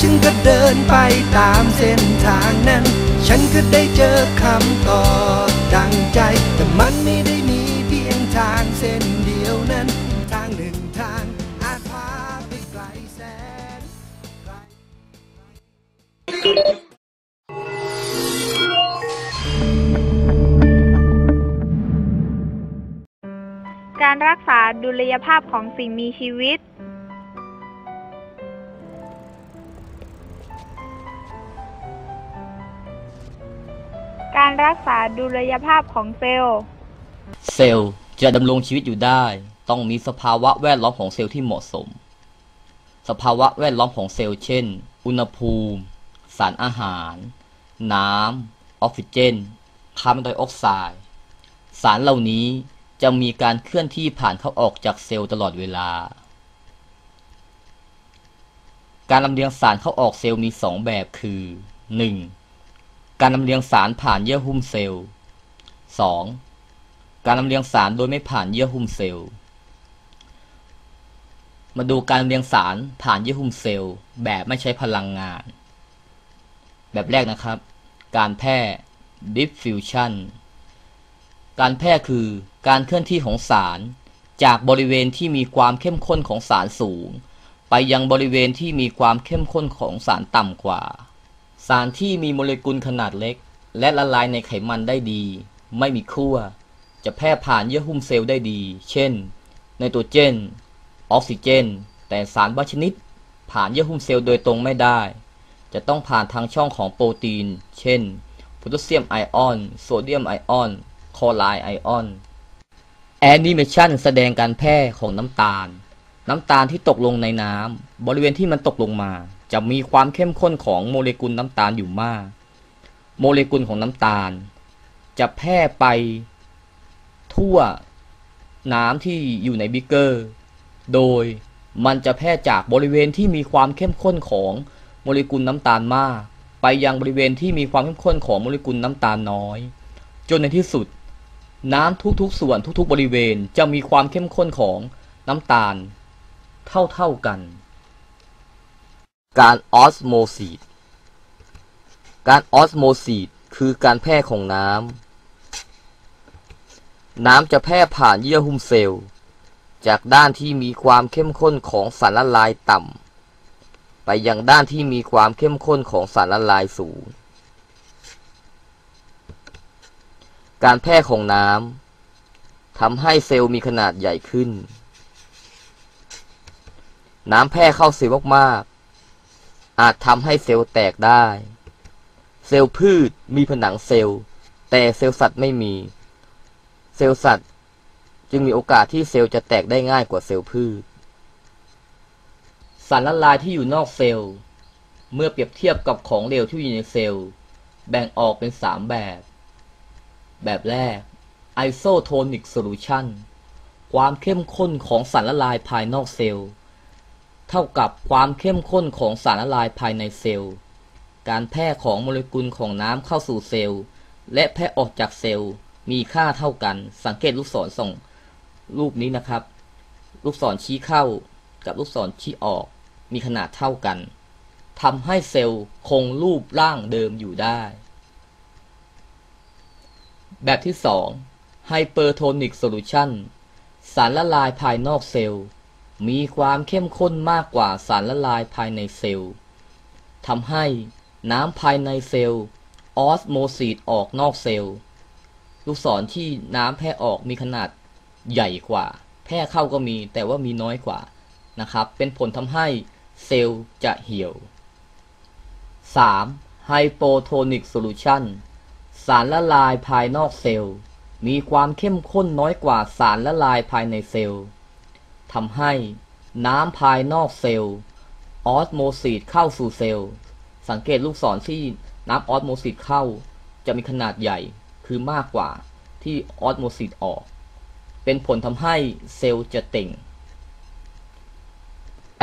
ฉันก็เดินไปตามเส้นทางนั้น ฉันก็ได้เจอคำตอบดังใจ แต่มันไม่ได้มีเพียงทางเส้นเดียวนั้น ทางหนึ่งทางอาจพาไปไกลแสนไกลการรักษาดุลยภาพของสิ่งมีชีวิต การรักษาดุลยภาพของเซลล์ เซลล์จะดำรงชีวิตอยู่ได้ ต้องมีสภาวะแวดล้อมของเซลล์ที่เหมาะสม สภาวะแวดล้อมของเซลล์เช่น อุณหภูมิ สารอาหาร น้ำออกซิเจนคาร์บอนไดออกไซด์สารเหล่านี้จะมีการเคลื่อนที่ผ่านเข้าออกจากเซลล์ตลอดเวลา การลำเลียงสารเข้าออกเซลล์มี 2 แบบคือ 1. การลำเลียงสารผ่านเยื่อหุ้มเซลล์ 2. การลำเลียงสารโดยไม่ผ่านเยื่อหุ้มเซลล์ มาดูการลำเลียงสารผ่านเยื่อหุ้มเซลล์ แบบไม่ใช้พลังงาน แบบแรกนะครับ การแพร่ diffusion การแพร่คือการเคลื่อนที่ของสาร จากบริเวณที่มีความเข้มข้นของสารสูง ไปยังบริเวณที่มีความเข้มข้นของสารต่ำกว่า สารที่มีโมเลกุลขนาดเล็ก และละลายในไขมันได้ดี ไม่มีขั้ว จะแพร่ผ่านเยื่อหุ้มเซลล์ได้ดี เช่น ไนโตรเจน ออกซิเจน แต่สารบางชนิด ผ่านเยื่อหุ้มเซลล์โดยตรงไม่ได้ จะต้องผ่านทางช่องของโปรตีน เช่น โพแทสเซียมไอออน โซเดียมไอออนคลอไรไอออน แอนิเมชันแสดงการแพร่ของน้ำตาล น้ำตาลที่ตกลงในน้ำบริเวณที่มันตกลงมา จะมีความเข้มข้นของโมเลกุลน้ำตาลอยู่มาก โมเลกุลของน้ำตาล จะแพร่ไปทั่วน้ำที่อยู่ในบิกเกอร์ โดยมันจะแพร่จากบริเวณที่มีความเข้มข้นของโมเลกุลน้ำตาลมาก ไปยังบริเวณที่มีความเข้มข้นของโมเลกุลน้ำตาลน้อย จนในที่สุด น้ำทุกๆส่วนทุกๆบริเวณจะมีความเข้มข้นของน้ำตาล เท่าๆกัน การออสโมซิสการออสโมซิสคือการแพร่ของน้ำ น้ำจะแพร่ผ่านเยื่อหุ้มเซลล์ จากด้านที่มีความเข้มข้นของสารละลายต่ำ ไปยังด้านที่มีความเข้มข้นของสารละลายสูง การแพร่ของน้ำทำให้เซลล์มีขนาดใหญ่ขึ้น น้ำแพร่เข้าเซลล์มากๆ อาจทำให้เซลล์แตกได้ เซลล์พืชมีผนังเซลล์ แต่เซลล์สัตว์ไม่มี เซลล์สัตว์จึงมีโอกาสที่เซลล์จะแตกได้ง่ายกว่าเซลล์พืช สารละลายที่อยู่นอกเซลล์ เมื่อเปรียบเทียบกับของเหลวที่อยู่ในเซลล์ แบ่งออกเป็น 3 แบบ แบบแรก isotonic solution ความเข้มข้นของสารละลายภายนอกเซลล์ เท่ากับความเข้มข้นของสารละลายภายในเซลล์ การแพร่ของโมเลกุลของน้ำเข้าสู่เซลล์ และแพร่ออกจากเซลล์ มีค่าเท่ากัน สังเกตลูกศรส่งรูปนี้นะครับ ลูกศรชี้เข้ากับลูกศรชี้ออก มีขนาดเท่ากันทำให้เซลล์คงรูปร่างเดิมอยู่ได้ แบบที่2 Hypertonic Solution สารละลายภายนอกเซลล์ มีความเข้มข้นมากกว่าสารละลายภายในเซลล์ทำให้น้ำภายในเซลล์ออสโมซิสออกนอกเซลล์ ลูกศรที่น้ำแพร่ออกมีขนาดใหญ่กว่า แพร่เข้าก็มีแต่ว่ามีน้อยกว่านะครับ เป็นผลทำให้เซลล์จะเหี่ยว 3. Hypotonic Solution สารละลายภายนอกเซลล์ มีความเข้มข้นน้อยกว่าสารละลายภายในเซลล์ ทำให้น้ำภายนอกเซลล์ออสโมซิสเข้าสู่เซลล์ สังเกตลูกศรที่น้ำออสโมซิสเข้า จะมีขนาดใหญ่คือมากกว่าที่ออสโมซิสออก เป็นผลทำให้เซลล์จะเต่ง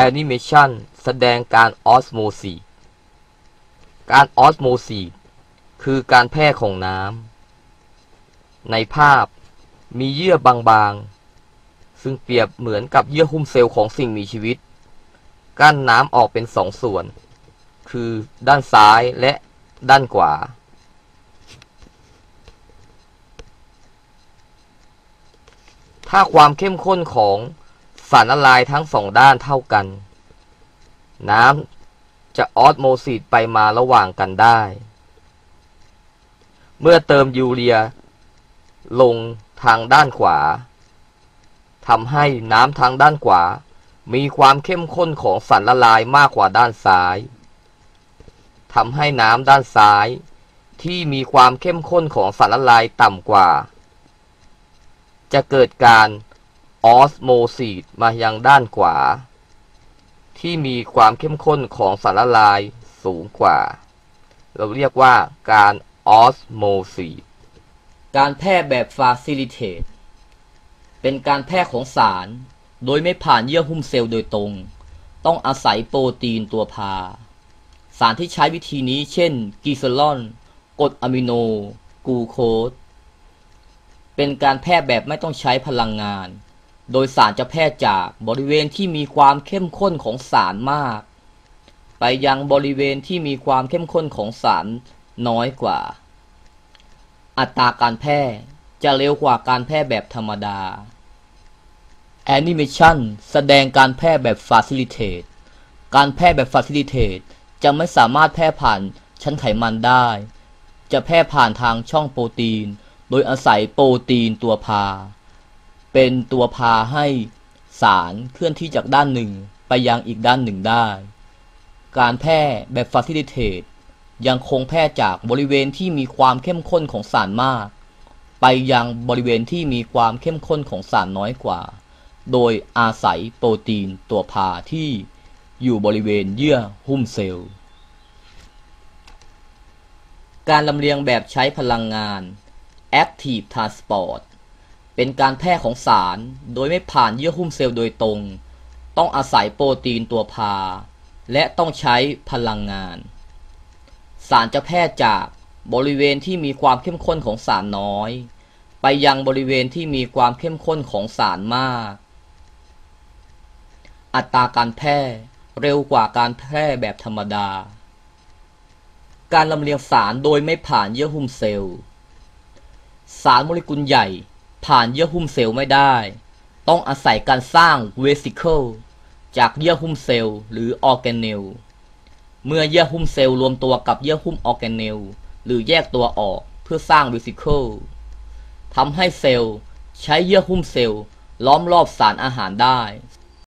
Animation แสดงการออสโมซิสการออสโมซิสคือการแพร่ของน้ำในภาพมีเยื่อบางๆ ซึ่งเปรียบเหมือนกับเยื่อหุ้มเซลล์ของสิ่งมีชีวิต กั้นน้ำออกเป็นสองส่วน คือด้านซ้ายและด้านขวา ถ้าความเข้มข้นของสารละลายทั้งสองด้านเท่ากัน น้ำจะออสโมซิสไปมาระหว่างกันได้ เมื่อเติมยูเรียลงทางด้านขวา ทำให้น้ำทางด้านขวา มีความเข้มข้นของสารละลายมากกว่าด้านซ้ายทำให้น้ำด้านซ้าย ที่มีความเข้มข้นของสารละลายต่ำกว่า จะเกิดการออสโมซิสมายังด้านขวา ที่มีความเข้มข้นของสารละลายสูงกว่า เราเรียกว่าการออสโมซิสการแพร่แบบ Facilitate เเป็นการแพร่ของสาร โดยไม่ผ่านเยื่อหุ้มเซลล์โดยตรง ต้องอาศัยโปรตีนตัวพา สารที่ใช้วิธีนี้เช่นกีเซลอนกรดอะมิโนกลูโคสเป็นการแพร่แบบไม่ต้องใช้พลังงาน โดยสารจะแพร่จากบริเวณที่มีความเข้มข้นของสารมาก ไปยังบริเวณที่มีความเข้มข้นของสารน้อยกว่า อัตราการแพร่จะเร็วกว่าการแพร่แบบธรรมดา Animation แสดงการแพร่แบบ Facilitate การแพร่แบบ Facilitate จะไม่สามารถแพร่ผ่านชั้นไขมันได้ จะแพร่ผ่านทางช่องโปรตีน โดยอาศัยโปรตีนตัวพา เป็นตัวพาให้สารเคลื่อนที่จากด้านหนึ่งไปยังอีกด้านหนึ่งได้ การแพร่แบบ Facilitate ยังคงแพร่จากบริเวณที่มีความเข้มข้นของสารมาก ไปยังบริเวณที่มีความเข้มข้นของสารน้อยกว่า โดยอาศัยโปรตีนตัวพาที่อยู่บริเวณเยื่อหุ้มเซลล์ การลำเลียงแบบใช้พลังงาน Active Transport เป็นการแพร่ของสารโดยไม่ผ่านเยื่อหุ้มเซลล์โดยตรง ต้องอาศัยโปรตีนตัวพา และต้องใช้พลังงาน สารจะแพร่จากบริเวณที่มีความเข้มข้นของสารน้อย ไปยังบริเวณที่มีความเข้มข้นของสารมาก อัตราการแพร่เร็วกว่าการแพร่แบบธรรมดา การลำเลียงสารโดยไม่ผ่านเยื่อหุ้มเซลล์ สารโมเลกุลใหญ่ผ่านเยื่อหุ้มเซลล์ไม่ได้ ต้องอาศัยการสร้างเวสิเคิลจากเยื่อหุ้มเซลล์หรือออร์แกเนล เมื่อเยื่อหุ้มเซลล์รวมตัวกับเยื่อหุ้มออร์แกเนล หรือแยกตัวออกเพื่อสร้างเวสิเคิลทำให้เซลล์ใช้เยื่อหุ้มเซลล์ล้อมรอบสารอาหารได้